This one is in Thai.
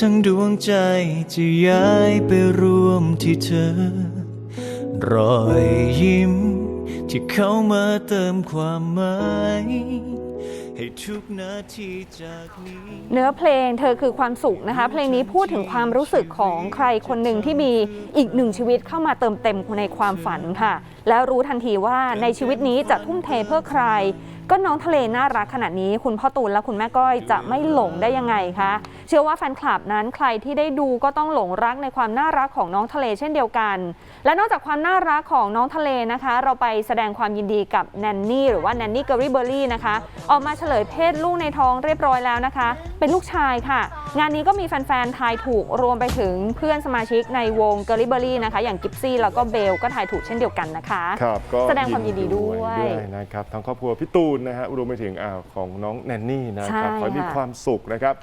ทั้งดวงใจจะย้ายไปรวมที่เธอ รอยยิ้ม ที่เข้ามาเติมความหมายให้ทุกนาทีจากนี้ เนื้อเพลงเธอคือความสุขนะคะ เพลงนี้พูดถึงความรู้สึกของใครคนหนึ่งที่มีอีกหนึ่งชีวิตเข้ามาเติมเต็มในความฝันค่ะ แล้วรู้ทันทีว่าในชีวิตนี้จะทุ่มเทเพื่อใคร ก็น้องทะเลน่ารักขนาดนี้ คุณพ่อตูนและคุณแม่ก้อยจะไม่หลงได้ยังไงคะ เชื่อว่าแฟนคลับนั้นใครที่ได้ดูก็ต้องหลงรักในความน่ารักของน้องทะเลเช่นเดียวกัน และนอกจากความน่ารักของน้องทะเลนะคะ เราไปแสดงความยินดีกับแนนนี่หรือว่าแนนนี่เกอรี่เบอรี่นะคะ ออกมาเฉลยเพศลูกในท้องเรียบร้อยแล้วนะคะ เป็นลูกชายค่ะ งานนี้ก็มีแฟนๆทายถูกรวมไปถึงเพื่อนสมาชิกในวงเกอรี่เบอรี่นะคะ อย่างกิฟซี่แล้วก็เบลก็ทายถูกเช่นเดียวกันนะคะครับก็แสดงความยินดีด้วยนะครับทั้งครอบครัวพี่ตูนนะฮะรวมไปถึงอ่าของน้องแนนนี่นะใช่ครับขอให้มีค่ะความสุขนะครับ